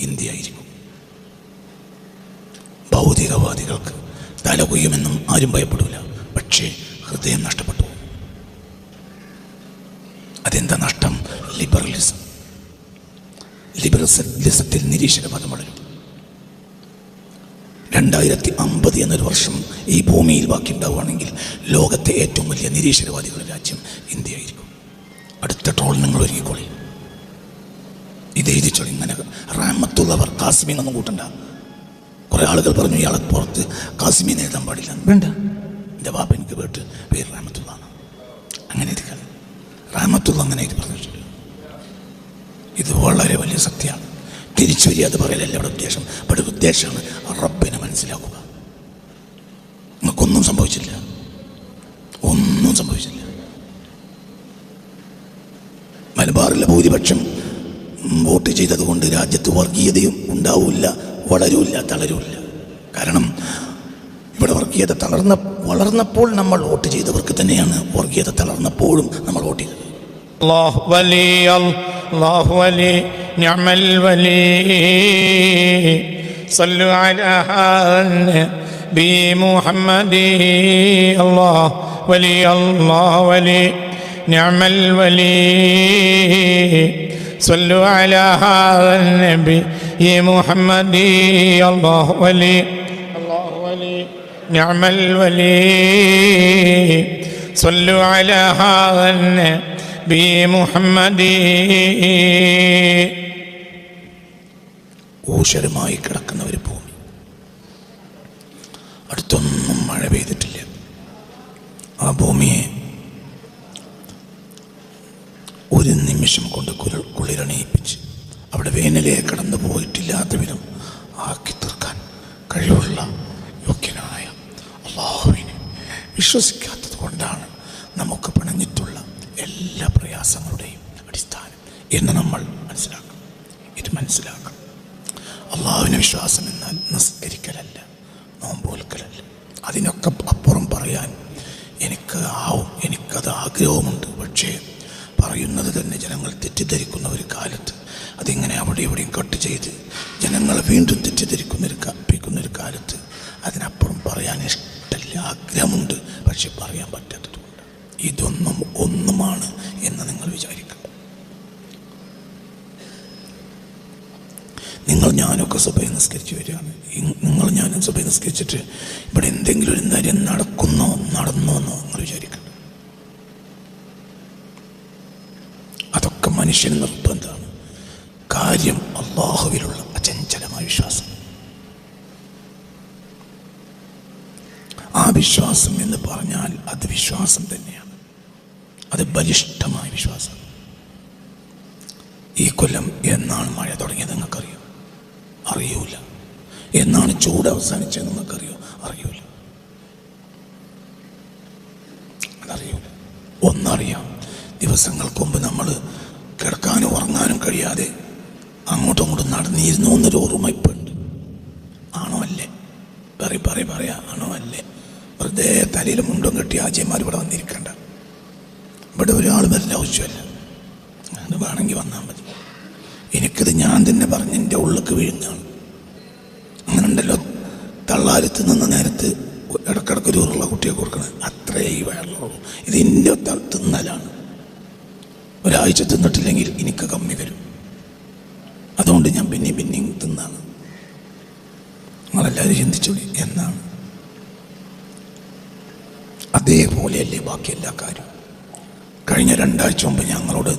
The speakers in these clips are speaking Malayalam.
ഇന്ത്യ ആയിരിക്കും ഭൗതികവാദികൾക്ക് തല കൊയ്യുമെന്നും ആരും ഭയപ്പെടില്ല പക്ഷേ ഹൃദയം നഷ്ടപ്പെട്ടു. അതെന്താ നഷ്ടം? ലിബറലിസം. ലിബറലിസത്തിൽ നിരീശ്വരവാദം വളരും. രണ്ടായിരത്തി അമ്പത് എന്നൊരു വർഷം ഈ ഭൂമിയിൽ ബാക്കി ഉണ്ടാവുകയാണെങ്കിൽ ലോകത്തെ ഏറ്റവും വലിയ നിരീശ്വരവാദികളുടെ രാജ്യം ഇന്ത്യ ആയിരിക്കും അടുത്ത ട്രോൾ നിങ്ങൾ ഒരുക്കിക്കോളി ഇത് എഴുതിച്ചോളി ഇങ്ങനെ റാമത്തുള്ളവർ കാശ്മീർ ഒന്നും കൂട്ടണ്ട. കുറെ ആളുകൾ പറഞ്ഞു ഇയാളെ പുറത്ത് കാസിമീൻ എഴുതാൻ പാടില്ല. വേണ്ട. എന്റെ ബാപ്പ എനിക്ക് വീട്ട് പേര് റാമത്തുള്ളാണ് അങ്ങനെ ഇരിക്കണം റാമത്തുള്ള അങ്ങനെ എഴുതി പറഞ്ഞിട്ടുണ്ട്. ഇത് വളരെ വലിയ സത്യമാണ്. തിരിച്ചു വരിക അത് പറയലല്ല ഇവിടെ ഉദ്ദേശം. ഇവിടെ ഉദ്ദേശമാണ് റബ്ബിനെ മനസ്സിലാക്കുക. നിങ്ങൾക്കൊന്നും സംഭവിച്ചില്ല ഒന്നും സംഭവിച്ചില്ല മലബാറിലെ ഭൂരിപക്ഷം വോട്ട് ചെയ്തതുകൊണ്ട് രാജ്യത്ത് വർഗീയതയും ഉണ്ടാവില്ല വളരൂല്ല തളരൂല്ല കാരണം ഇവിടെ വർഗീയത തളർന്ന വളർന്നപ്പോൾ നമ്മൾ വോട്ട് ചെയ്തവർക്ക് തന്നെയാണ് വർഗീയത തളർന്നപ്പോഴും നമ്മൾ വോട്ട് ചെയ്തത് الله ولي الله ولي نعم الولي صلوا على النبي محمد الله ولي الله ولي نعم الولي صلوا على النبي محمد الله ولي الله ولي نعم الولي صلوا على هذا النبي محمد ഊഷരമായി കിടക്കുന്ന ഒരു ഭൂമി അടുത്തൊന്നും മഴ പെയ്തിട്ടില്ല ആ ഭൂമിയെ ഒരു നിമിഷം കൊണ്ട് കുളിർ കുളിരണയിപ്പിച്ച് അവിടെ വേനലെ കടന്നു പോയിട്ടില്ലാത്ത വിധം ആക്കി തീർക്കാൻ കഴിവുള്ള യോഗ്യനായ അള്ളാഹുവിനെ വിശ്വസിക്കാത്തത് കൊണ്ടാണ് നമുക്ക് പിണഞ്ഞിട്ടുള്ള എല്ലാ പ്രയാസങ്ങളുടെയും അടിസ്ഥാനം എന്ന് നമ്മൾ മനസ്സിലാക്കണം. ഇത് മനസ്സിലാക്കണം. അള്ളാഹുവിന് വിശ്വാസം എന്നാൽ നിസ്കരിക്കലല്ല നോമ്പോൽക്കലല്ല. അതിനൊക്കെ അപ്പുറം പറയാൻ എനിക്ക് ആവും എനിക്കത് ആഗ്രഹവുമുണ്ട്. പക്ഷേ പറയുന്നത് തന്നെ ജനങ്ങൾ തെറ്റിദ്ധരിക്കുന്ന ഒരു കാലത്ത്. അതിങ്ങനെ അവിടെ എവിടെയും കട്ട് ചെയ്ത് ജനങ്ങൾ വീണ്ടും തെറ്റിദ്ധരിക്കുന്ന ഒരു കപ്പിക്കുന്ന ഒരു കാലത്ത് അതിനപ്പുറം പറയാൻ ഇഷ്ടമില്ല ആഗ്രഹമുണ്ട്. പക്ഷെ പറയാൻ പറ്റാത്തതുകൊണ്ട് ഇതൊന്നും ഒന്നുമാണ് എന്ന് നിങ്ങൾ വിചാരിക്കണം. നിങ്ങൾ ഞാനൊക്കെ സഭയെ നിസ്കരിച്ച് വരികയാണ്. നിങ്ങൾ ഞാനും സഭയെ നിസ്കരിച്ചിട്ട് ഇവിടെ എന്തെങ്കിലും ഒരു കാര്യം നടക്കുന്നോ നടന്നോ എന്നോ നിങ്ങൾ വിചാരിക്കണം. മനുഷ്യന് നിർബന്ധമാണ് കാര്യം അള്ളാഹുവിലുള്ള അചഞ്ചലമായ വിശ്വാസം. ആ വിശ്വാസം എന്ന് പറഞ്ഞാൽ അത് വിശ്വാസം തന്നെയാണ്. അത് ബലിഷ്ഠമായ വിശ്വാസം. ഈ കൊല്ലം എന്നാണ് മഴ തുടങ്ങിയത് നിങ്ങൾക്കറിയോ? അറിയൂല. എന്നാണ് ചൂട് അവസാനിച്ചത് നിങ്ങൾക്കറിയോ? അറിയൂല. അതറിയൂല. ഒന്നറിയാം. ദിവസങ്ങൾക്ക് മുമ്പ് നമ്മൾ കിടക്കാനും ഉറങ്ങാനും കഴിയാതെ അങ്ങോട്ടും ഇങ്ങോട്ടും നടന്നിരുന്നു എന്നൊരു ഓർമ്മ ഇപ്പം ഉണ്ട്. ആണോ അല്ലേ പറ പറ പറയാ ആണോ അല്ലേ വെറുതെ തലയിൽ മുണ്ടും കെട്ടി ആജയന്മാർ ഇവിടെ വന്നിരിക്കണ്ട. ഇവിടെ ഒരാൾ വരേണ്ട ആവശ്യമല്ല. അത് വേണമെങ്കിൽ വന്നാൽ മതി. എനിക്കത് ഞാൻ തന്നെ പറഞ്ഞ് എന്റെ ഉള്ളിലേക്ക് വീഴുന്നതാണ് അങ്ങനെ ഉണ്ടല്ലോ തള്ളാരത്ത് നിന്ന നേരത്ത് ഇടക്കിടക്ക് ഒരു ഉരുള കുട്ടിയെ കൊടുക്കണം അത്രേ ഈ വെള്ളമുള്ളൂ ഇത് എന്റെ തിന്നലാണ്. ഒരാഴ്ച തിന്നിട്ടില്ലെങ്കിൽ എനിക്ക് കമ്മി വരും. അതുകൊണ്ട് ഞാൻ പിന്നെയും പിന്നെയും തിന്നാണ്. നിങ്ങളെല്ലാവരും ചിന്തിച്ചോളി എന്നാണ്. അതേപോലെയല്ലേ ബാക്കി എല്ലാ കാര്യവും. കഴിഞ്ഞ രണ്ടാഴ്ച മുമ്പ് ഞങ്ങളോട്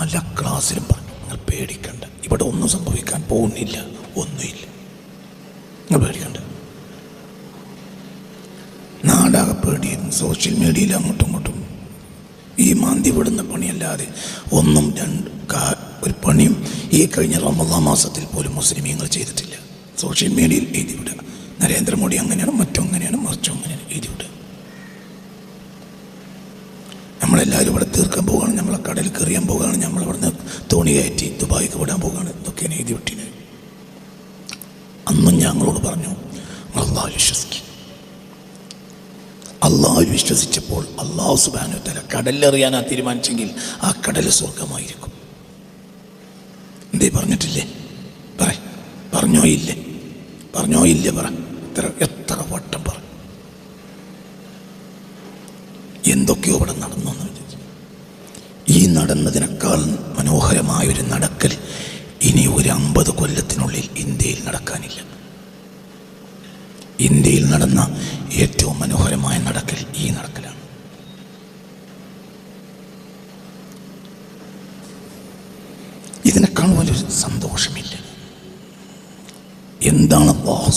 പല ക്ലാസ്സിലും പറഞ്ഞു നിങ്ങൾ പേടിക്കണ്ട. ഇവിടെ ഒന്നും സംഭവിക്കാൻ പോകുന്നില്ല ഒന്നുമില്ല. നിങ്ങൾ പേടിക്കണ്ട. നാടാകെ പേടിയും സോഷ്യൽ മീഡിയയിൽ അങ്ങോട്ടും ഇങ്ങോട്ടും ഈ മാന്തി വിടുന്ന പണിയല്ലാതെ ഒന്നും രണ്ട് ഒരു പണിയും ഈ കഴിഞ്ഞ റമദാ മാസത്തിൽ പോലും മുസ്ലിമീങ്ങൾ ചെയ്തിട്ടില്ല. സോഷ്യൽ മീഡിയയിൽ എഴുതി വിടുക. നരേന്ദ്രമോദി അങ്ങനെയാണ് മറ്റും അങ്ങനെയാണ് മറിച്ചും അങ്ങനെയാണ് എഴുതി വിടുക. നമ്മളെല്ലാവരും ഇവിടെ തീർക്കാൻ പോവുകയാണ് നമ്മളെ കടലിൽ കയറിയാൻ പോവുകയാണ് നമ്മൾ ഇവിടുന്ന് തോണി കയറ്റി ദുബായിക്ക് വിടാൻ പോവുകയാണ്. ഇതൊക്കെയാണ് എഴുതി വിട്ടിന്. അന്നും ഞങ്ങളോട് പറഞ്ഞു അള്ളാഹു വിശ്വസിക്കും. അള്ളാഹു വിശ്വസിച്ചപ്പോൾ അള്ളാഹു സുബാനു തല കടലിലെറിയാനാ തീരുമാനിച്ചെങ്കിൽ ആ കടൽ സ്വർഗമായിരിക്കും എന്തേ പറഞ്ഞിട്ടില്ലേ? പറ. പറഞ്ഞോ ഇല്ലേ? പറഞ്ഞോ ഇല്ലേ പറ. എത്ര എത്ര വട്ടം പറ. എന്തൊക്കെയോ ഇവിടെ നടന്നു ഈ നടന്നതിനേക്കാൾ മനോഹരമായ ഒരു നടക്കൽ ഇനി ഒരു അമ്പത് കൊല്ലത്തിനുള്ളിൽ ഇന്ത്യയിൽ നടക്കാനില്ല. ഇന്ത്യയിൽ നടന്ന ഏറ്റവും മനോഹരമായ നടക്കൽ ഈ നടക്കലാണ്. ഇതിനെ കാണുവാനൊരു സന്തോഷമില്ല. എന്താണ് അള്ളാഹു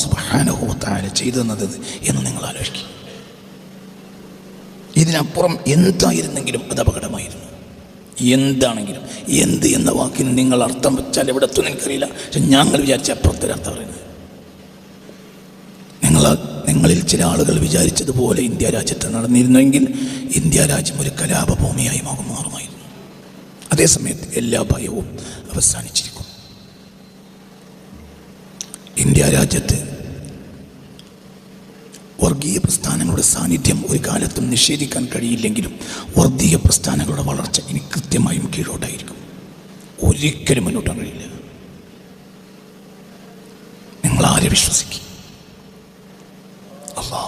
തആല ചെയ്തെന്നത് എന്ന് നിങ്ങൾ ആലോചിക്കും. ഇതിനപ്പുറം എന്തായിരുന്നെങ്കിലും അത് അപകടമായിരുന്നു. എന്താണെങ്കിലും എന്ത് എന്ന വാക്കിന് നിങ്ങൾ അർത്ഥം വെച്ചാൽ എവിടെ എത്തും എനിക്കറിയില്ല പക്ഷെ ഞങ്ങൾ വിചാരിച്ച അപ്പുറത്തൊരർത്ഥം പറയുന്നത് നിങ്ങളിൽ ചില ആളുകൾ വിചാരിച്ചതുപോലെ ഇന്ത്യ രാജ്യത്ത് നടന്നിരുന്നെങ്കിൽ ഇന്ത്യ രാജ്യം ഒരു കലാപഭൂമിയായി മാറും മാറുമായിരുന്നു. അതേസമയത്ത് എല്ലാ ഭയവും അവസാനിച്ചിരിക്കുന്നു. ഇന്ത്യ രാജ്യത്ത് വർഗീയ പ്രസ്ഥാനങ്ങളുടെ സാന്നിധ്യം ഒരു കാലത്തും നിഷേധിക്കാൻ കഴിയില്ലെങ്കിലും വർഗീയ പ്രസ്ഥാനങ്ങളുടെ വളർച്ച ഇനി കൃത്യമായും കീഴോട്ടായിരിക്കും. ഒരിക്കലും മുന്നോട്ടാൻ കഴിയില്ല നിങ്ങൾ ആരെ വിശ്വസിക്കും അല്ലാ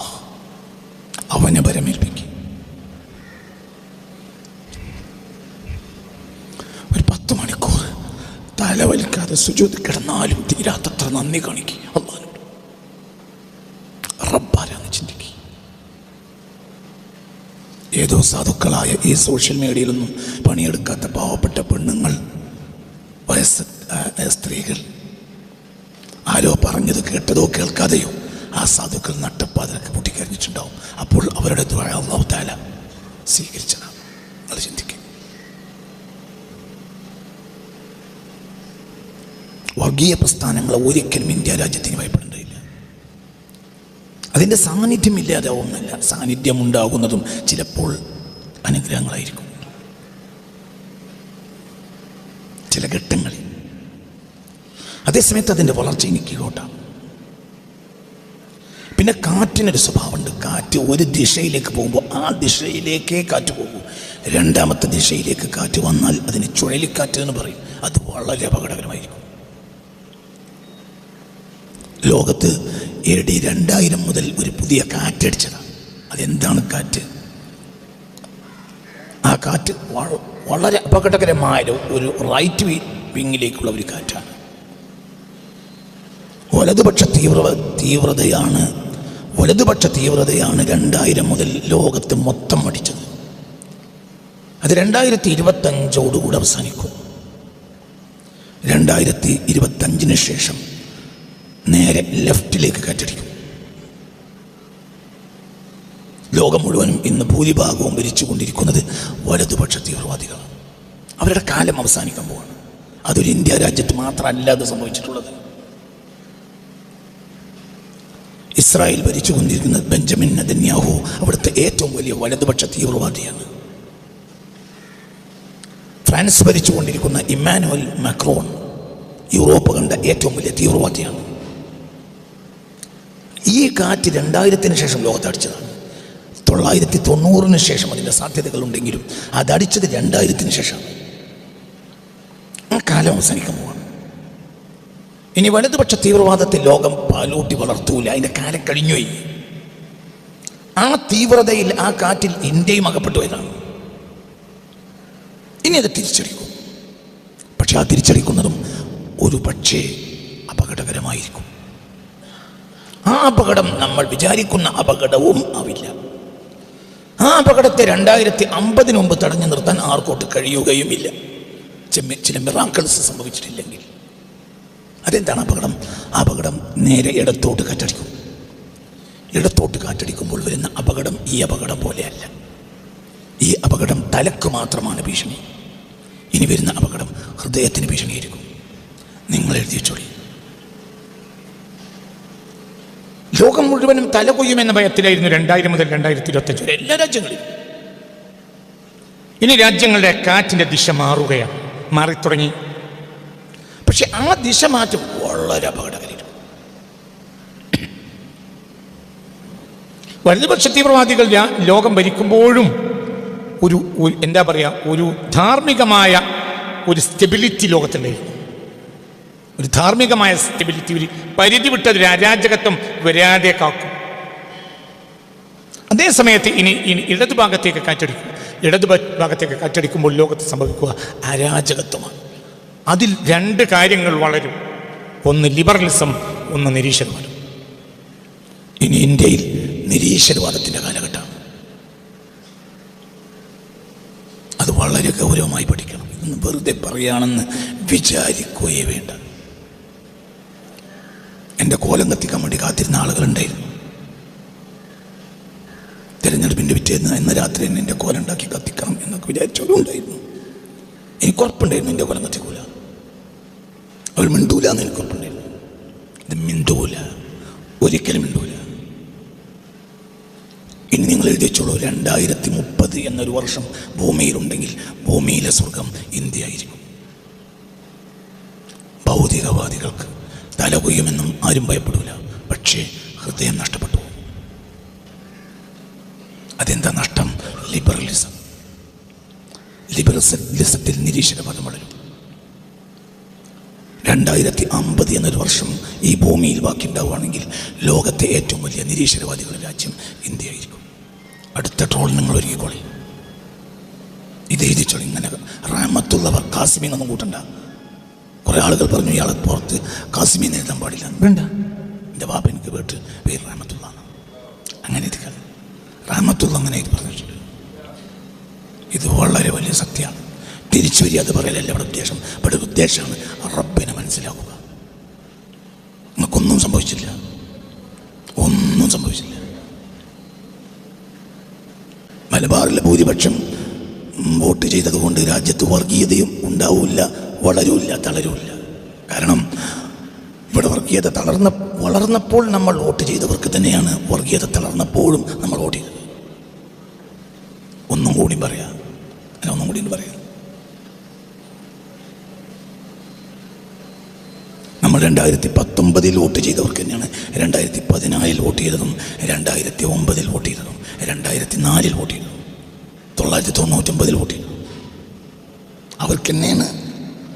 അവനെ പരമേൽപ്പിക്കും ഒരു പത്ത് മണിക്കൂർ തലവലിക്കാതെ സുജൂത് കിടന്നാലും തീരാത്തത്ര നന്ദി കാണിക്കും. അള്ളാഹിനോട് റബ്ബാരാന്ന് ചിന്തിക്കുക ഏതോ സാധുക്കളായ ഈ സോഷ്യൽ മീഡിയയിലൊന്നും പണിയെടുക്കാത്ത പാവപ്പെട്ട പെണ്ണുങ്ങൾ വയസ്സ് സ്ത്രീകൾ. ആരോ പറഞ്ഞത് കേട്ടതോ കേൾക്കാതെയോ ആ സാധുക്കൾ നട്ടപ്പാതിരൊക്കെ പൊട്ടിക്കരഞ്ഞിട്ടുണ്ടാവും. അപ്പോൾ അവരുടെ താല സ്വീകരിച്ചതാണ്. അത് ചിന്തിക്കുക വർഗീയ പ്രസ്ഥാനങ്ങൾ ഒരിക്കലും ഇന്ത്യ രാജ്യത്തിന് ഭയപ്പെടേണ്ടതില്ല. അതിന്റെ സാന്നിധ്യം ഇല്ലാതാവുന്നല്ല സാന്നിധ്യം ഉണ്ടാകുന്നതും ചിലപ്പോൾ അനുഗ്രഹങ്ങളായിരിക്കും. ചില ഘട്ടങ്ങളിൽ. അതേസമയത്ത് അതിന്റെ വളർച്ച എനിക്ക് കോട്ടാം പിന്നെ കാറ്റിനൊരു സ്വഭാവമുണ്ട്. കാറ്റ് ഒരു ദിശയിലേക്ക് പോകുമ്പോൾ ആ ദിശയിലേക്കേ കാറ്റ് പോകൂ. രണ്ടാമത്തെ ദിശയിലേക്ക് കാറ്റ് വന്നാൽ അതിന് ചുഴലിക്കാറ്റ് എന്ന് പറയും. അത് വളരെ അപകടകരമായിരിക്കും. ലോകത്ത് എ ഡി രണ്ടായിരം മുതൽ ഒരു പുതിയ കാറ്റടിച്ചതാണ് അതെന്താണ് കാറ്റ്? ആ കാറ്റ് വളരെ അപകടകരമായ ഒരു റൈറ്റ് വിങ്ങിലേക്കുള്ള ഒരു കാറ്റാണ്. വലതുപക്ഷ തീവ്ര തീവ്രതയാണ് വലതുപക്ഷ തീവ്രതയാണ് രണ്ടായിരം മുതൽ ലോകത്ത് മൊത്തം അടിച്ചത്. അത് രണ്ടായിരത്തി ഇരുപത്തഞ്ചോടുകൂടി അവസാനിക്കും. രണ്ടായിരത്തി ഇരുപത്തഞ്ചിന് ശേഷം നേരെ ലെഫ്റ്റിലേക്ക് കാറ്റടിക്കും ലോകം മുഴുവനും ഇന്ന് ഭൂരിഭാഗവും ഭരിച്ചുകൊണ്ടിരിക്കുന്നത് വലതുപക്ഷ തീവ്രവാദികളാണ് അവരുടെ കാലം അവസാനിക്കാൻ പോവാണ്. അതൊരു ഇന്ത്യ രാജ്യത്ത് മാത്രമല്ല അത് സംഭവിച്ചിട്ടുള്ളത്. ഇസ്രായേൽ ഭരിച്ചുകൊണ്ടിരിക്കുന്നത് ബെഞ്ചമിൻ നദന്യാഹു അവിടുത്തെ ഏറ്റവും വലിയ വലതുപക്ഷ തീവ്രവാദിയാണ്. ഫ്രാൻസ് ഭരിച്ചുകൊണ്ടിരിക്കുന്ന ഇമ്മാനുവൽ മാക്രോൺ യൂറോപ്പ് കണ്ട ഏറ്റവും വലിയ തീവ്രവാദിയാണ്. ഈ കാറ്റ് രണ്ടായിരത്തിന് ശേഷം ലോകത്തടിച്ചതാണ് തൊള്ളായിരത്തി തൊണ്ണൂറിന് ശേഷം അതിന്റെ സാധ്യതകളുണ്ടെങ്കിലും അതടിച്ചത് രണ്ടായിരത്തിന് ശേഷം. ആ കാലം അവസാനിക്കാൻ പോവാണ്. ഇനി വലതുപക്ഷ തീവ്രവാദത്തെ ലോകം പാലൂട്ടി വളർത്തൂല. അതിന്റെ കാലം കഴിഞ്ഞുപോയി ആ തീവ്രതയിൽ ആ കാറ്റിൽ ഇന്ത്യയും അകപ്പെട്ടു ഇനി അത് തിരിച്ചറിയിക്കും പക്ഷെ ആ തിരിച്ചറിയിക്കുന്നതും ഒരു പക്ഷേ അപകടകരമായിരിക്കും. ആ അപകടം നമ്മൾ വിചാരിക്കുന്ന അപകടവും ആവില്ല. ആ അപകടത്തെ രണ്ടായിരത്തി അമ്പതിന് മുമ്പ് തടഞ്ഞു നിർത്താൻ ആർക്കോട്ട് കഴിയുകയുമില്ല. ചില മിറാക്കിൾസ് സംഭവിച്ചിട്ടില്ലെങ്കിൽ. അതെന്താണ് അപകടം? അപകടം നേരെ ഇടത്തോട്ട് കാറ്റടിക്കും. ഇടത്തോട്ട് കാറ്റടിക്കുമ്പോൾ വരുന്ന അപകടം ഈ അപകടം പോലെയല്ല. ഈ അപകടം തലക്ക് മാത്രമാണ് ഭീഷണി. ഇനി വരുന്ന അപകടം ഹൃദയത്തിന് ഭീഷണിയായിരിക്കും. നിങ്ങൾ എഴുതി വെച്ചോളി ലോകം മുഴുവനും തലകൊയ്യുമെന്ന ഭയത്തിലായിരുന്നു രണ്ടായിരം മുതൽ രണ്ടായിരത്തി ഇരുപത്തഞ്ച് വരെ എല്ലാ രാജ്യങ്ങളിലും. ഇനി രാജ്യങ്ങളുടെ കാറ്റിന്റെ ദിശ മാറുകയാണ് മാറിത്തുടങ്ങി. പക്ഷെ ആ ദിശ മാറ്റം വളരെ അപകടകരം വലതുപക്ഷ തീവ്രവാദികൾ ലോകം ഭരിക്കുമ്പോഴും ഒരു എന്താ പറയുക ഒരു ധാർമ്മികമായ ഒരു സ്റ്റെബിലിറ്റി ലോകത്തുണ്ടായിരുന്നു ഒരു ധാർമ്മികമായ സ്റ്റെബിലിറ്റി ഒരു പരിധി വിട്ടത് അരാജകത്വം വരാതെ കാക്കും അതേ സമയത്ത് ഇനി ഇനി ഇടതു ഭാഗത്തേക്ക് കാറ്റടിക്കും. ഇടതു ഭാഗത്തേക്ക് കാറ്റടിക്കുമ്പോൾ ലോകത്ത് സംഭവിക്കുക അരാജകത്വമാണ്. അതിൽ രണ്ട് കാര്യങ്ങൾ വളരും. ഒന്ന് ലിബറലിസം ഒന്ന് നിരീശ്വരവാദം. ഇനി ഇന്ത്യയിൽ നിരീശ്വരവാദത്തിന്റെ കാലഘട്ടമാണ് അത് വളരെ ഗൗരവമായി പഠിക്കണം. ഇന്ന് വെറുതെ പറയുകയാണെന്ന് വിചാരിക്കുകയേ വേണ്ട. എന്റെ കോലം കത്തിക്കാൻ വേണ്ടി കാത്തിരുന്ന ആളുകളുണ്ടായിരുന്നു തിരഞ്ഞെടുപ്പിന്റെ പിറ്റേന്ന് ഇന്ന് രാത്രി തന്നെ എന്റെ കോലം ഉണ്ടാക്കി കത്തിക്കണം എന്നൊക്കെ വിചാരിച്ചവരും എനിക്ക് ഉറപ്പുണ്ടായിരുന്നു എന്റെ കോലം കത്തിക്കൂല. അവർ മിണ്ടൂല എന്ന് എനിക്ക് ഉറപ്പുണ്ടായിരുന്നു. മിണ്ടൂല. ഒരിക്കലും മിണ്ടൂല. ഇനി നിങ്ങൾ എഴുതി വെച്ചോളൂ രണ്ടായിരത്തി മുപ്പത് എന്നൊരു വർഷം ഭൂമിയിലുണ്ടെങ്കിൽ ഭൂമിയിലെ സ്വർഗം ഇന്ത്യ ആയിരിക്കും ഭൗതികവാദികൾക്ക് തല കൊയ്യുമെന്നും ആരും ഭയപ്പെടില്ല പക്ഷേ ഹൃദയം നഷ്ടപ്പെട്ടു. അതെന്താ നഷ്ടം? ലിബറലിസം. ലിബറലിസത്തിൽ നിരീശ്വരവാദം വളരും. രണ്ടായിരത്തി അമ്പത് എന്നൊരു വർഷം ഈ ഭൂമിയിൽ ബാക്കി ഉണ്ടാവുകയാണെങ്കിൽ ലോകത്തെ ഏറ്റവും വലിയ നിരീശ്വരവാദികളുടെ രാജ്യം ഇന്ത്യ ആയിരിക്കും അടുത്ത ട്രോൾ നിങ്ങൾ ഒരുക്കിക്കോളി. ഇത് എഴുതിച്ചോളി ഇങ്ങനെ റാമത്തുള്ളവർ കാസിമിങ്ങൊന്നും കൂട്ടണ്ട. കുറെ ആളുകൾ പറഞ്ഞു ഇയാളെ പുറത്ത് കാസിമീൻ എഴുതാൻ പാടില്ല. വേണ്ട. എന്റെ ബാബ എനിക്ക് വീട്ട് പേര് റാമത്തുള്ള അങ്ങനെ എഴുതിക്കാതെ റാമത്തുള്ള അങ്ങനെ എഴുതി പറഞ്ഞിട്ടുണ്ട്. ഇത് വളരെ വലിയ സത്യമാണ്. തിരിച്ചു വരിക അത് പറയലല്ല ഇവിടെ ഉദ്ദേശം. ഇവിടെ ഉദ്ദേശമാണ് റബ്ബിനെ മനസ്സിലാക്കുക. നിങ്ങൾക്കൊന്നും സംഭവിച്ചില്ല. ഒന്നും സംഭവിച്ചില്ല. മലബാറിലെ ഭൂരിപക്ഷം വോട്ട് ചെയ്തതുകൊണ്ട് രാജ്യത്ത് വർഗീയതയും ഉണ്ടാവില്ല. വളരൂല്ല തളരൂല്ല. കാരണം ഇവിടെ വർഗീയത തളർന്ന വളർന്നപ്പോൾ നമ്മൾ വോട്ട് ചെയ്തവർക്ക് തന്നെയാണ് വർഗീയത തളർന്നപ്പോഴും നമ്മൾ വോട്ട് ചെയ്തത്. ഒന്നും കൂടി പറയാം. അങ്ങനെ ഒന്നും കൂടി പറയാം. നമ്മൾ രണ്ടായിരത്തി പത്തൊമ്പതിൽ വോട്ട് ചെയ്തവർക്ക് തന്നെയാണ് രണ്ടായിരത്തി പതിനാലിൽ വോട്ട് ചെയ്തതും രണ്ടായിരത്തി ഒമ്പതിൽ വോട്ട് ചെയ്തതും രണ്ടായിരത്തി നാലിൽ വോട്ട് ചെയ്തതും തൊള്ളായിരത്തി തൊണ്ണൂറ്റൊമ്പതിൽ വോട്ട് ചെയ്തു അവർക്ക് തന്നെയാണ്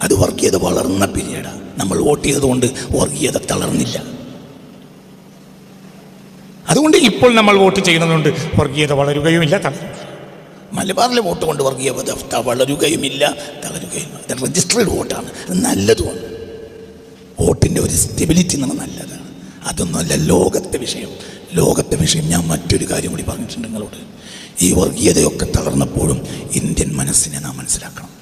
അത് വർഗീയത വളർന്ന പിരീഡാണ് നമ്മൾ വോട്ട് ചെയ്തതുകൊണ്ട് വർഗീയത തളർന്നില്ല. അതുകൊണ്ട് ഇപ്പോൾ നമ്മൾ വോട്ട് ചെയ്യുന്നതുകൊണ്ട് വർഗീയത വളരുകയുമില്ല തളരും മലബാറിലെ വോട്ട് കൊണ്ട് വർഗീയത വളരുകയുമില്ല തളരുകയുമില്ല അത് രജിസ്റ്റേഡ് വോട്ടാണ് നല്ലതുമാണ്. വോട്ടിന്റെ ഒരു സ്റ്റെബിലിറ്റി നമ്മൾ നല്ലതാണ്. അതൊന്നുമല്ല ലോകത്തെ വിഷയം. ലോകത്തെ വിഷയം ഞാൻ മറ്റൊരു കാര്യം കൂടി പറഞ്ഞിട്ടുണ്ട് നിങ്ങളോട്. ഈ വർഗീയതയൊക്കെ തളർന്നപ്പോഴും ഇന്ത്യൻ മനസ്സിനെ നാം മനസ്സിലാക്കണം.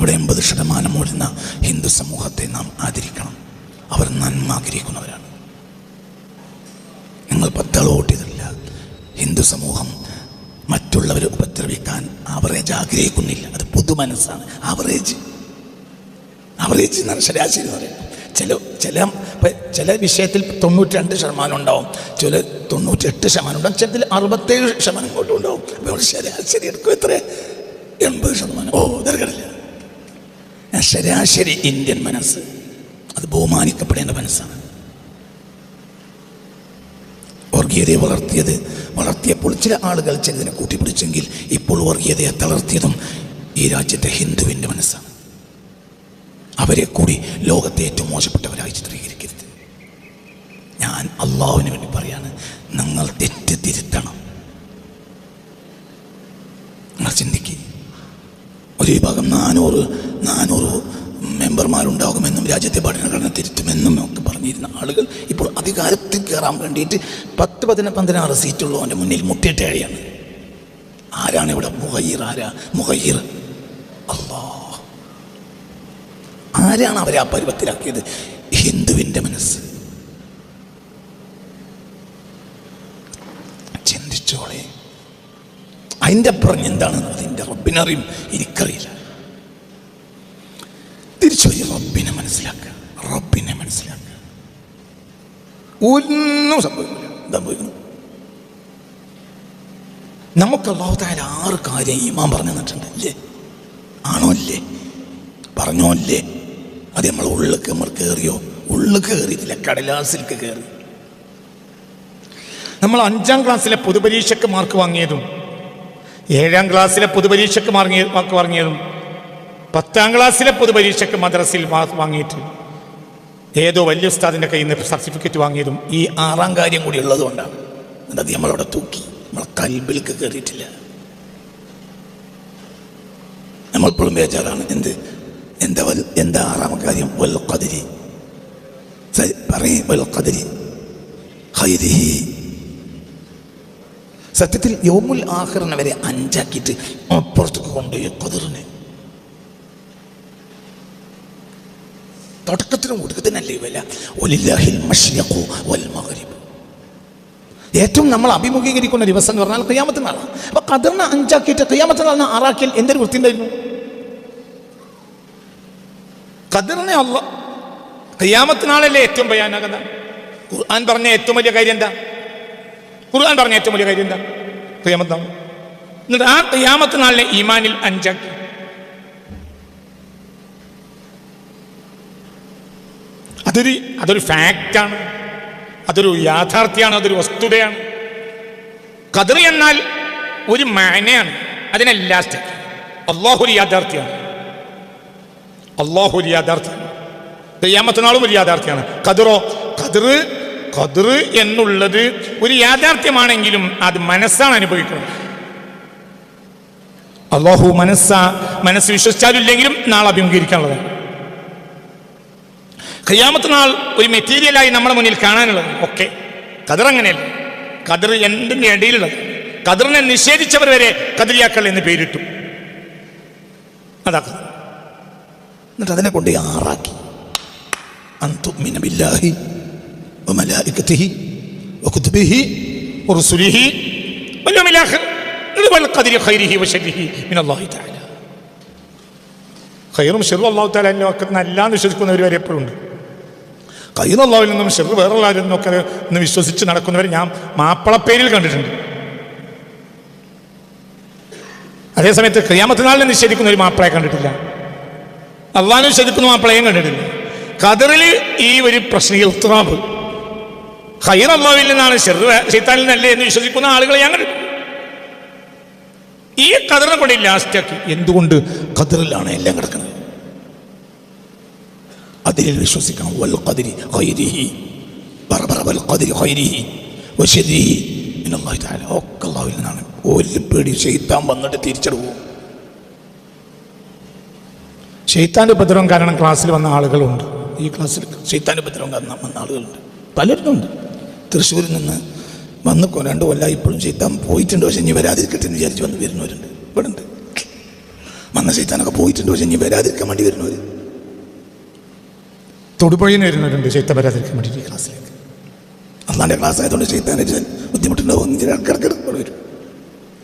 ഇവിടെ എൺപത് ശതമാനം ഓടുന്ന ഹിന്ദു സമൂഹത്തെ നാം ആദരിക്കണം. അവർ നന്മ ആഗ്രഹിക്കുന്നവരാണ്. നിങ്ങൾ പത്താൾ വോട്ട് ചെയ്തിട്ടില്ല ഹിന്ദു സമൂഹം മറ്റുള്ളവരെ ഉപദ്രവിക്കാൻ ആവറേജ് ആഗ്രഹിക്കുന്നില്ല. അത് പൊതുമനസ്സാണ് അവറേജ് ആവറേജ് എന്നാണ് ശരാശരി എന്ന് പറയുന്നത് ചില ചില ചില വിഷയത്തിൽ തൊണ്ണൂറ്റി രണ്ട് ശതമാനം ഉണ്ടാവും. ചില തൊണ്ണൂറ്റി എട്ട് ശതമാനം ഉണ്ടാവും. ചിലതിൽ അറുപത്തേഴ് ശതമാനം ഉണ്ടാവും. അപ്പോൾ ശരാശരി എടുക്കും എത്ര എൺപത് ശതമാനം. ഓ തിരക്കടില്ല ശരാശരി ഇന്ത്യൻ മനസ്സ്. അത് ബഹുമാനിക്കപ്പെടേണ്ട മനസ്സാണ്. വർഗീയതയെ വളർത്തിയത് വളർത്തിയപ്പോൾ ചില ആളുകൾ ചിലതിനെ കൂട്ടിപ്പിടിച്ചെങ്കിൽ ഇപ്പോൾ വർഗീയതയെ തളർത്തിയതും ഈ രാജ്യത്തെ ഹിന്ദുവിന്റെ മനസ്സാണ്. അവരെ കൂടി ലോകത്തെ ഏറ്റവും മോശപ്പെട്ടവരായി ചിത്രീകരിക്കരുത്. ഞാൻ അള്ളാഹുവിന് വേണ്ടി പറയാണ് നിങ്ങൾ തെറ്റ് തിരുത്തണം നിങ്ങൾ ചിന്തിക്കുക ഒരു വിഭാഗം നാനൂറ് നാനൂറ് മെമ്പർമാരുണ്ടാകുമെന്നും രാജ്യത്തെ ഭരണഘടന തിരുത്തുമെന്നും ഒക്കെ പറഞ്ഞിരുന്ന ആളുകൾ ഇപ്പോൾ അധികാരത്തിൽ കയറാൻ വേണ്ടിയിട്ട് പത്ത് പതിന പതിനാറ് സീറ്റുള്ളവന്റെ മുന്നിൽ മുട്ടിയിട്ട് അഴിയാണ് ആരാണ് ഇവിടെ? മുഹയ്യർ ആരാ? മുഹയ്യർ. അല്ലാ ആരാണ് അവരെ ആ പരുവത്തിലാക്കിയത്? ഹിന്ദുവിന്റെ മനസ്സ്. ചിന്തിച്ചോളെ. അതിന്റെ അപ്പുറം എന്താണ്? അതിന്റെ റബ്ബിനറിയും എനിക്കറിയില്ല. തിരിച്ചു റബ്ബിനെ മനസ്സിലാക്കുക. റബ്ബിനെ മനസ്സിലാക്കുക. ഒന്നും സംഭവിക്കില്ല. സംഭവിക്കുന്നു നമുക്ക് അള്ളാഹുത്തായ ആറ് കാര്യം ഈമാൻ പറഞ്ഞു തന്നിട്ടുണ്ട്. അല്ലേ? ആണോ അല്ലേ? പറഞ്ഞോ അല്ലേ? അത് നമ്മൾ ഉള്ളിലേക്ക് നമ്മൾ കയറിയോ ഉള്ളിൽ കയറിയിട്ടില്ല കടലാസിലേക്ക് കയറി നമ്മൾ അഞ്ചാം ക്ലാസ്സിലെ പൊതുപരീക്ഷയ്ക്ക് മാർക്ക് വാങ്ങിയതും ഏഴാം ക്ലാസ്സിലെ പൊതുപരീക്ഷയ്ക്ക് മറങ്ങിയ മാർക്ക് വാങ്ങിയതും പത്താം ക്ലാസ്സിലെ പൊതുപരീക്ഷയ്ക്ക് മദ്രസയിൽ മാർക്ക് വാങ്ങിയിട്ട് ഏതോ വലിയ ഉസ്താദിന്റെ കയ്യിൽ നിന്ന് സർട്ടിഫിക്കറ്റ് വാങ്ങിയതും ഈ ആറാം കാര്യം കൂടി ഉള്ളതുകൊണ്ടാണ് എന്നത് നമ്മളവിടെ തൂക്കി. നമ്മളെ കൽബിലേക്ക് കയറിയിട്ടില്ല നമ്മളിപ്പോഴും ബേജാറാണ്. എന്ത്? എന്താ എന്താ ആറാം കാര്യം? വൽ കതിരി പറയും വൽ കതിരി ഖൈരിഹി. സത്യത്തിൽ യോമുൽ ആഖിറിനെ വരെ അഞ്ചാക്കിയിട്ട് അപ്പുറത്തേക്ക് കൊണ്ടുപോയി കുതിർന്ന് തുടക്കത്തിനും ഒടുക്കത്തിനല്ലേ വില? വൽ മഗ്രിബ്. ഏറ്റവും നമ്മൾ അഭിമുഖീകരിക്കുന്ന ദിവസം എന്ന് പറഞ്ഞാൽ കയ്യാമത്ത് നാളാണ്. അപ്പൊ കതിർന്ന അഞ്ചാക്കിയിട്ട് കയ്യാമത്ത് ആറാക്കിയൽ എന്തൊരു വൃത്തി ഉണ്ടായിരുന്നു കതിർന്ന അല്ല കയ്യാമത്തനാളല്ലേ നാളല്ലേ ഏറ്റവും ഭയാനകത? ഖുർആൻ പറഞ്ഞ ഏറ്റവും വലിയ കാര്യം എന്താ? ഖുർആൻ പറഞ്ഞ ഏറ്റവും വലിയ കാര്യം എന്താ? ഖിയാമത്ത് എന്നിട്ട് ആ ഖിയാമത്ത് നാളിലെ ഈമാനിൽ അഞ്ചാക്കി. അതൊരു അതൊരു ഫാക്റ്റാണ് അതൊരു യാഥാർത്ഥ്യമാണ് അതൊരു വസ്തുതയാണ്. ഖദർ എന്നാൽ ഒരു മാനയാണ്. അതിനെ ലാസ്റ്റ് അള്ളാഹു ഒരു യാഥാർത്ഥ്യമാണ്. അള്ളാഹു ഒരു യാഥാർത്ഥ്യമാണ്. തെയ്യാമത്തെ നാളും ഒരു യാഥാർത്ഥ്യമാണ്. ഖദറോ ഖദർ ഖദർ എന്നുള്ളത് ഒരു യാഥാർത്ഥ്യമാണെങ്കിലും അത് മനസ്സാണ് അനുഭവിക്കുന്നത്. അള്ളാഹു മനസ്സാ മനസ്സ് വിശ്വസിച്ചാലില്ലെങ്കിലും നാളെ അഭിമുഖീകരിക്കാനുള്ളതാണ്. ഖിയാമത്ത് നാൾ ഒരു മെറ്റീരിയലായി നമ്മുടെ മുന്നിൽ കാണാനുള്ളത്. ഒക്കെ ഖദർ അങ്ങനെയല്ല. ഖദർ എന്തിന്റെ ഇടയിലുള്ളത്? ഖദറിനെ നിഷേധിച്ചവർ വരെ കതിരിയാക്കൾ എന്ന് പേരിട്ടു. അതാ എന്നിട്ട് അതിനെ കൊണ്ട് ആറാക്കി. ബില്ലാഹി. വമലായികത്തിഹി വകുതുബിഹി ورسله واليوم الآخر والقدر خيره وشره من الله تعالى ഖൈറും ഷെറും അള്ളാഹു താല ഒക്കെ നല്ലാന്ന് വിശ്വസിക്കുന്നവർ വരെ എപ്പോഴും ഉണ്ട് കയ്യിൽ അള്ളാഹുവിൽ നിന്നും ഷെറു വേറെ നിന്നൊക്കെ എന്ന് വിശ്വസിച്ച് നടക്കുന്നവർ ഞാൻ മാപ്പളപ്പേരിൽ കണ്ടിട്ടുണ്ട് അതേസമയത്ത് ക്രിയാമത്തിനാളിനെ നിഷേധിക്കുന്ന ഒരു മാപ്പിളയെ കണ്ടിട്ടില്ല അള്ളാഹിനെ നിഷേധിക്കുന്ന മാപ്പിളയും കണ്ടിട്ടില്ല ഖദറിൽ ഈ ഒരു പ്രശ്നം ഇൽത്തിറാബ് അള്ളാഹുവിൽ നിന്നാണ് ഷെറു ചെയ്ത്താനിൽ നിന്നല്ലേ എന്ന് വിശ്വസിക്കുന്ന ആളുകളെ ഞങ്ങൾ ഈ കതിറിനെ കൊണ്ട് ലാസ്റ്റാക്കി എന്തുകൊണ്ട് കതിറിലാണ് എല്ലാം കിടക്കുന്നത്? അതിൽ വിശ്വസിക്കണം. വൽ മിനല്ലാഹി തആല. ഒക്കെ അല്ലാഹുവിൽ നിന്നാണ്. ഒരു പേടി ശൈത്താൻ വന്നിട്ട് തിരിച്ചെടുക്കും. ഷെയ്ത്താന്റെ ഉപദ്രവം കാരണം ക്ലാസ്സിൽ വന്ന ആളുകളുണ്ട്. ഈ ക്ലാസ്സിൽ ശൈത്താന്റെ ഉപദ്രവം കാരണം വന്ന ആളുകളുണ്ട്. പലരും ഉണ്ട് തൃശ്ശൂരിൽ നിന്ന് വന്ന് കൊരണ്ട് രണ്ട് കൊല്ലം ഇപ്പോഴും ചെയ്താൻ പോയിട്ടുണ്ട്. പക്ഷെ ഇനി വരാതിരിക്കട്ടെ എന്ന് വിചാരിച്ച് വന്ന് വരുന്നവരുണ്ട്. ഇവിടെ ഉണ്ട് വന്ന ശൈത്താനൊക്കെ പോയിട്ടുണ്ട്. പക്ഷെ ഇനി വരാതിരിക്കാൻ വേണ്ടി വരുന്നവർ തൊടുപുഴയിൽ വരുന്നവരുണ്ട്. ചീത്ത വരാതിരിക്കാൻ വേണ്ടി ക്ലാസ്സിലേക്ക്. അന്നാന്റെ ക്ലാസ് ആയതുകൊണ്ട് ചെയ്താൻ ബുദ്ധിമുട്ടുണ്ടാവും. ചില ആൾക്കാർക്ക് ഇവിടെ വരും.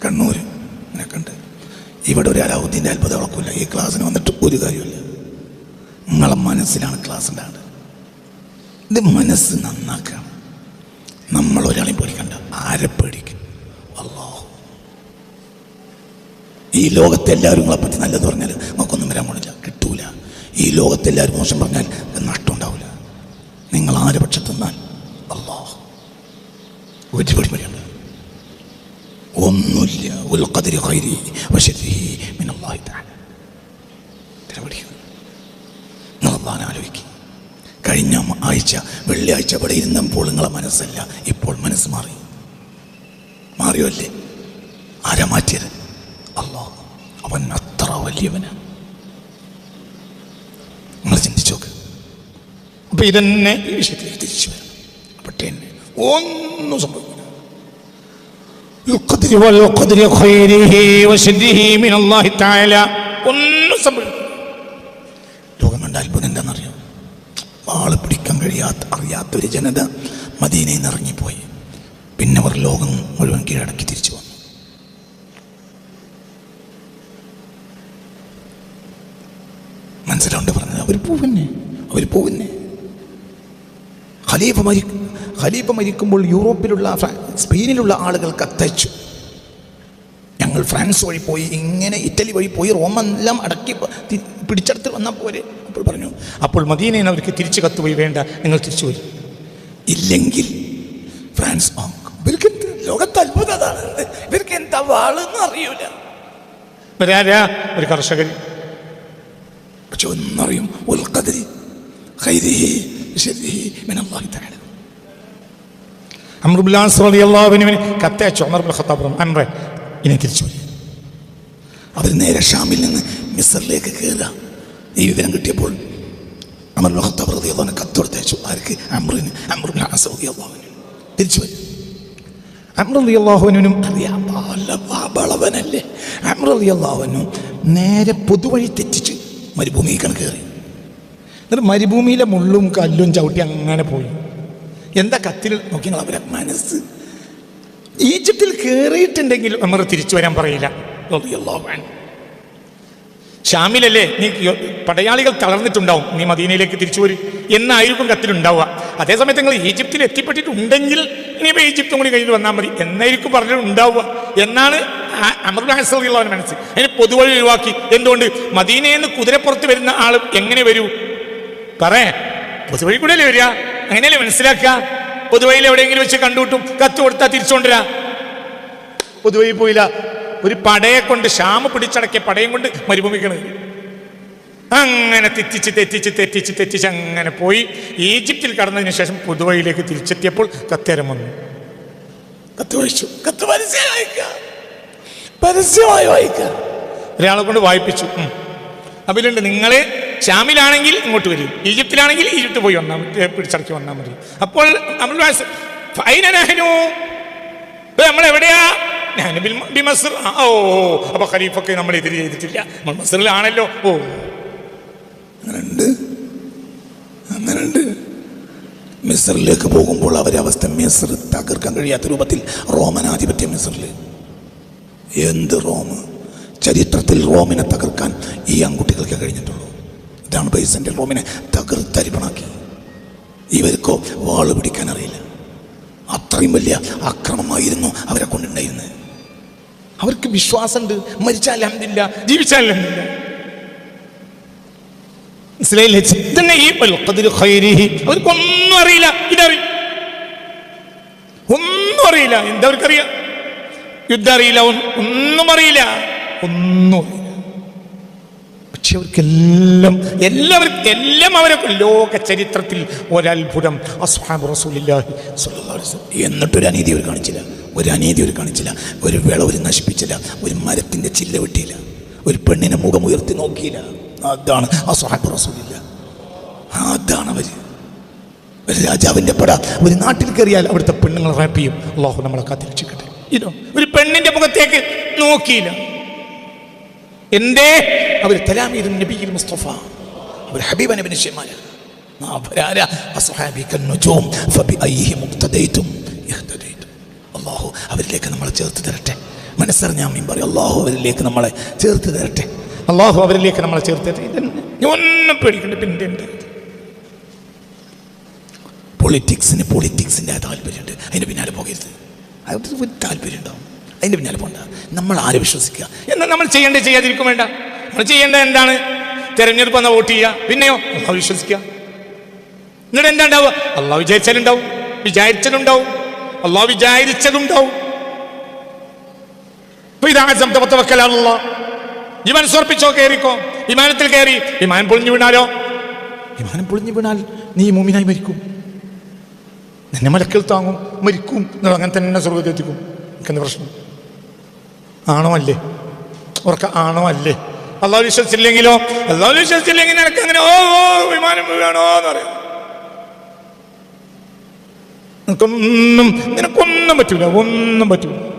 കണ്ണൂർ അങ്ങനെയൊക്കെ ഉണ്ട്. ഇവിടെ ഒരു അലാവുദ്ദീന്റെ അത്ഭുതം ഉളക്കില്ല ഈ ക്ലാസ്സിന് വന്നിട്ട് ഒരു കാര്യമില്ല നിങ്ങളെ മനസ്സിലാണ് ക്ലാസ് ഉണ്ടാകുന്നത് ഇത് മനസ്സ് നന്നാക്കണം. നമ്മൾ ഒരാളെ പേടിക്കണ്ട. ആരെ പേടിക്കും? അള്ളാഹു. ഈ ലോകത്തെ എല്ലാവരും നിങ്ങളെ പറ്റി നല്ലത് പറഞ്ഞാൽ നമുക്കൊന്നും വരാൻ പോണില്ല. കിട്ടൂല. ഈ ലോകത്തെ എല്ലാവരും മോശം പറഞ്ഞാൽ നഷ്ടം ഉണ്ടാവില്ല നിങ്ങൾ ആരെ പക്ഷത്തെന്നാൽ അള്ളാഹ്. ഒരു പരിപാടിയുണ്ട് ഒന്നുമില്ല. ഉൽക്കതിരി കൈരി വശരിഹി മിനല്ലാഹി തആല പരിപാടി നിങ്ങൾ അള്ളാഹിനെ ആലോചിക്കും കഴിഞ്ഞ ആഴ്ച വെള്ളിയാഴ്ച ഇവിടെ ഇരുന്നപ്പോൾ നിങ്ങളെ മനസ്സല്ല. ഇപ്പോൾ മനസ്സ് മാറി. മാറിയോ അല്ലേ? ആരാ മാറ്റിയത്? അല്ലോ അവൻ അത്ര വലിയവന്. നിങ്ങൾ ചിന്തിച്ചോക്ക് അപ്പൊ ഇതെന്നെ ഈ വിഷയത്തിലേക്ക് തിരിച്ചു വരണം പെട്ടെ ഒന്നും സംഭവിക്കും ഒന്നും സംഭവിക്കും ലോകം കണ്ട അത്ഭുതം കഴിയാത്ത അറിയാത്ത ഒരു ജനത മദീനയിൽ നിന്ന് ഇറങ്ങിപ്പോയി. പിന്നെ അവർ ലോകം മുഴുവൻ കീഴടക്കി തിരിച്ചു വന്നു. മനസ്സിലുണ്ട് പറഞ്ഞത്? അവർ പോവന്നെ? അവർ പോവന്നെ? ഖലീഫ മരി ഖലീഫ മരിക്കുമ്പോൾ യൂറോപ്പിലുള്ള സ്പെയിനിലുള്ള ആളുകൾ കത്തയച്ചു ഞങ്ങൾ ഫ്രാൻസ് വഴി പോയി ഇങ്ങനെ ഇറ്റലി വഴി പോയി റോമെല്ലാം അടക്കി പിടിച്ചെടുത്ത് വന്ന പോലെ അപ്പോൾ പറഞ്ഞു അപ്പോൾ മദീനയിൽ അവർക്ക് തിരിച്ചു കത്തുപോയി വേണ്ട നിങ്ങൾ തിരിച്ചു വരും ഇല്ലെങ്കിൽ ഫ്രാൻസ് ഇവർക്ക് ലോകത്ത് അത്ഭുത ഇവർക്ക് എന്താ വാളെന്ന് അറിയൂല. ഒരു കർഷകൻ. പക്ഷെ ഒന്നറിയും ഉൽ ഖദരി ഖൈരിഹി ശരിഹി മിനല്ലാഹി തആല. അമ്രുബുല്ലാസ് റളിയല്ലാഹുവിന് കത്തയച്ചു. അമർബുൽ ഖത്താബ് അമ്രെ ഇനി തിരിച്ചു അവർ നേരെ ഷാമിൽ നിന്ന് മിസറിലേക്ക് കയറുക ഈ വിവരം കിട്ടിയപ്പോൾ അമർ ഖത്താബ് റളിയല്ലാഹു അൻഹു ആർക്ക്? അമ്രിന്. അമ്രുൽ ആസ് റളിയല്ലാഹു അൻഹു. തിരിച്ചു വരും. അമ്രുല്ലാഹുവിനും അറിയാം. ബാല ബാബളവനല്ലേ അമ്ര റളിയല്ലാഹു നേരെ പൊതുവഴി തെറ്റിച്ച് മരുഭൂമിയിൽ കയറി എന്നിട്ട് മരുഭൂമിയിലെ മുള്ളും കല്ലും ചവിട്ടി അങ്ങനെ പോയി. എന്താ കത്തിൽ? നോക്കി അവരെ മനസ്സ്. ഈജിപ്തിൽ കയറിയിട്ടുണ്ടെങ്കിൽ അമർ തിരിച്ചു വരാൻ പറയില്ല. റളിയല്ലാഹു അൻഹു. ഷാമിലല്ലേ? നീ പടയാളികൾ തളർന്നിട്ടുണ്ടാവും. നീ മദീനയിലേക്ക് തിരിച്ചു വരും എന്നായിരിക്കും കത്തിലുണ്ടാവുക അതേസമയത്ത് നിങ്ങൾ ഈജിപ്തിൽ എത്തിപ്പെട്ടിട്ടുണ്ടെങ്കിൽ ഇനിയിപ്പോൾ ഈജിപ്തും കൂടി കയ്യിൽ വന്നാൽ മതി. എന്നായിരിക്കും പറഞ്ഞിട്ടുണ്ടാവുക എന്നാണ് അമൃതാസറിയുള്ളവൻ മനസ്സ്. അതിന് പൊതുവഴി ഒഴിവാക്കി. എന്തുകൊണ്ട്? മദീനയിൽ നിന്ന് കുതിരപ്പുറത്ത് വരുന്ന ആൾ എങ്ങനെ വരൂ? പറയേ. പൊതുവഴി കൂടെ അല്ലേ വരിക? അങ്ങനെയല്ലേ മനസ്സിലാക്കുക? പൊതുവഴിയിൽ എവിടെയെങ്കിലും വെച്ച് കണ്ടുവിട്ടും കത്ത് കൊടുത്താൽ തിരിച്ചുകൊണ്ടുവരാ പൊതുവഴി പോയില്ല. ഒരു പടയെ കൊണ്ട് ക്ഷാമ പിടിച്ചടക്കിയ പടയും കൊണ്ട് മരുഭൂമിക്കണ്. അങ്ങനെ തെറ്റിച്ച് തെറ്റിച്ച് തെറ്റിച്ച് തെറ്റിച്ച് അങ്ങനെ പോയി. ഈജിപ്തിൽ കടന്നതിന് ശേഷം പുതുവഴിയിലേക്ക് തിരിച്ചെത്തിയപ്പോൾ കത്തേരം വന്നു. കത്ത് വായിച്ചു. കത്ത് പരസ്യമായി വായിക്കുക ഒരാളെ കൊണ്ട് വായിപ്പിച്ചു. ഉം. നിങ്ങളെ ഷാമിലാണെങ്കിൽ ഇങ്ങോട്ട് വരും. ഈജിപ്തിലാണെങ്കിൽ ഈജിപ്ത് പോയി വന്നാൽ പിടിച്ചടക്കി വന്നാൽ മതി. അപ്പോൾ നമ്മൾ വായിച്ച- ഓ അപ്പൊ ഖലീഫൊക്കെ നമ്മൾ എതിര് ചെയ്തിട്ടില്ല. നമ്മൾ മസറിലാണല്ലോ. ഓ അങ്ങനുണ്ട്. അങ്ങനുണ്ട്. മിസറിലേക്ക് പോകുമ്പോൾ അവരെ അവസ്ഥ മിസർ തകർക്കാൻ കഴിയാത്ത രൂപത്തിൽ റോമനാധിപത്യം മിസറിൽ. എന്ത് റോം ചരിത്രത്തിൽ റോമിനെ തകർക്കാൻ ഈ ആൺകുട്ടികൾക്ക് കഴിഞ്ഞിട്ടുള്ളൂ. ഇതാണ് ബൈസന്റെ റോമിനെ തകർത്തരിപ്പണാക്കി ഇവർക്കോ വാൾ പിടിക്കാൻ അറിയില്ല. അത്രയും വലിയ അക്രമമായിരുന്നു അവരെ കൊണ്ടുണ്ടായിരുന്നത്. അവർക്ക് വിശ്വാസമുണ്ട്. മരിച്ചാൽ അഹമ്മദില്ല ജീവിച്ചാൽ അഹമ്മദില്ല. അവർക്കൊന്നും അറിയില്ല. ഇതറി. ഒന്നും അറിയില്ല. എന്താ അവർക്കറിയാം? യുദ്ധം അറിയില്ല. ഒന്നും- അറിയില്ല. ഒന്നും പക്ഷെ അവർക്കെല്ലാം എല്ലാവർക്കും എല്ലാം അവരെ ലോക ചരിത്രത്തിൽ ഒരത്ഭുതം. എന്നിട്ടൊരു അനീതി അവർ കാണിച്ചില്ല. ഒരു അനീതി ഒരു കാണിച്ചില്ല ഒരു വിള ഒരു നശിപ്പിച്ചില്ല ഒരു മരത്തിന്റെ ചില്ല വെട്ടിയില്ല ഒരു പെണ്ണിനെ മുഖം ഉയർത്തി നോക്കിയില്ല. അതാണ് ആ സ്വഹാബ് അതാണ് അവർ ഒരു രാജാവിന്റെ പട ഒരു നാട്ടിൽ കയറിയാൽ അവിടുത്തെ പെണ്ണുങ്ങൾ റാപ്പ് ചെയ്യും. അള്ളാഹു നമ്മളെ കാത്തിരക്ഷിക്കട്ടെ. ഇതോ ഒരു പെണ്ണിന്റെ മുഖത്തേക്ക് നോക്കിയില്ല. എന്തേ? അവർ തലാമീദും നബിയിൽ മുസ്തഫ. അവർ ഹബീബ നബിന് ഷെമാല അവരാര? അസ്ഹാബിക്കൻ നുജൂം. ഫബിഅയ്യിഹിം മുക്തദൈതും ഇഹ്തദൈതും അല്ലാഹു അവരിലേക്ക് നമ്മളെ ചേർത്ത് തരട്ടെ. മനസ്സറിഞ്ഞാൽ മീൻ പറയും അള്ളാഹു അവരിലേക്ക് നമ്മളെ ചേർത്ത് തരട്ടെ. അള്ളാഹു അവരിലേക്ക് നമ്മളെ ചേർത്തിട്ട് ഇതന്നെ നീ ഒന്നും പേടിക്കണ്ട പിന്നെ പൊളിറ്റിക്സിന് പൊളിറ്റിക്സിന്റെ താല്പര്യമുണ്ട്. അതിന്റെ പിന്നാലെ പോകരുത്. അത് ഒരു താല്പര്യം ഉണ്ടാവും അതിന്റെ പിന്നാലെ പോകണ്ട നമ്മൾ ആരെ വിശ്വസിക്കുക? എന്നാൽ നമ്മൾ ചെയ്യേണ്ടത് ചെയ്യാതിരിക്കും വേണ്ട. നമ്മൾ ചെയ്യേണ്ടത് എന്താണ്? തെരഞ്ഞെടുപ്പ് വന്നാൽ വോട്ട് ചെയ്യുക പിന്നെയോ? അള്ളാഹ് വിശ്വസിക്കുക. എന്നിട്ട് എന്താ ഉണ്ടാവുക അള്ളാഹ് വിചാരിച്ചാലുണ്ടാവും. വിചാരിച്ചതുണ്ടാവും അള്ളാഹു വിചാരിച്ചതുണ്ടാവും. വിമാനം സമർപ്പിച്ചോ കയറിക്കോ വിമാനത്തിൽ കയറി വിമാനം പൊളിഞ്ഞു വീണാലോ? വിമാനം പൊളിഞ്ഞു വീണാൽ നീ മൂമിനായി മരിക്കും. നിന്നെ മലക്കിൽ താങ്ങും മരിക്കും. നിങ്ങൾ അങ്ങനെ തന്നെ സ്വർഗത്തെത്തിക്കും എനിക്കെന്ത് പ്രശ്നം? ആണോ അല്ലേ ഉറക്ക ആണോ അല്ലേ അള്ളാഹു വിശ്വസിച്ചില്ലെങ്കിലോ? അള്ളാഹു വിശ്വസിച്ചില്ലെങ്കിൽ നിനക്ക് അങ്ങനെ ഓ വിമാനം വീഴാണോ എന്ന് പറയാം. നിനക്കൊന്നും നിനക്കൊന്നും പറ്റൂല ഒന്നും പറ്റൂല.